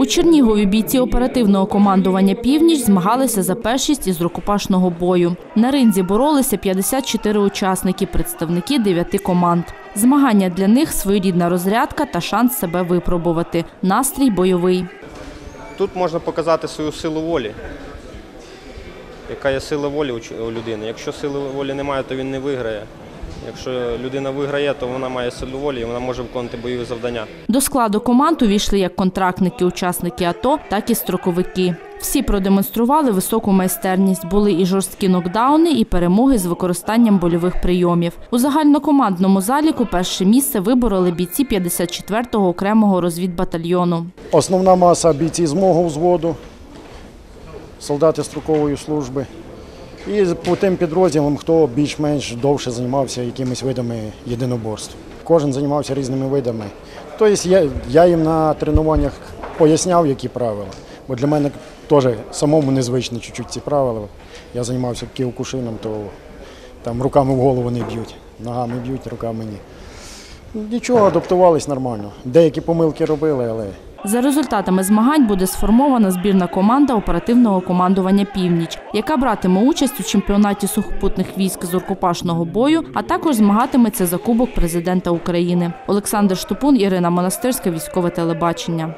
У Чернігові бійці оперативного командування Північ змагалися за першість із рукопашного бою. На ринзі боролися 54 учасники, представники дев'яти команд. Змагання для них своєрідна розрядка та шанс себе випробувати. Настрій бойовий. Тут можна показати свою силу волі. Яка є сила волі у людини. Якщо сили волі немає, то він не виграє. Якщо людина виграє, то вона має силу волі і вона може виконувати бойові завдання. До складу команд увійшли як контрактники, учасники АТО, так і строковики. Всі продемонстрували високу майстерність. Були і жорсткі нокдауни, і перемоги з використанням больових прийомів. У загальнокомандному заліку перше місце вибороли бійці 54-го окремого розвідбатальйону. Основна маса бійці з мого взводу, солдати строкової служби. І по тим підрозділам, хто більш-менш довше займався якимись видами єдиноборств. Кожен займався різними видами. Тобто я, я їм на тренуваннях поясняв, які правила. Бо для мене теж самому незвичні чуть-чуть ці правила. Я займався кіокушином, то там руками в голову не б'ють, ногами б'ють, руками ні. Нічого, адаптувались нормально. Деякі помилки робили, але За результатами змагань буде сформована збірна команда оперативного командування Північ, яка братиме участь у чемпіонаті сухопутних військ з рукопашного бою, а також змагатиметься за кубок президента України. Олександр Штупун, Ірина Монастирська, військове телебачення.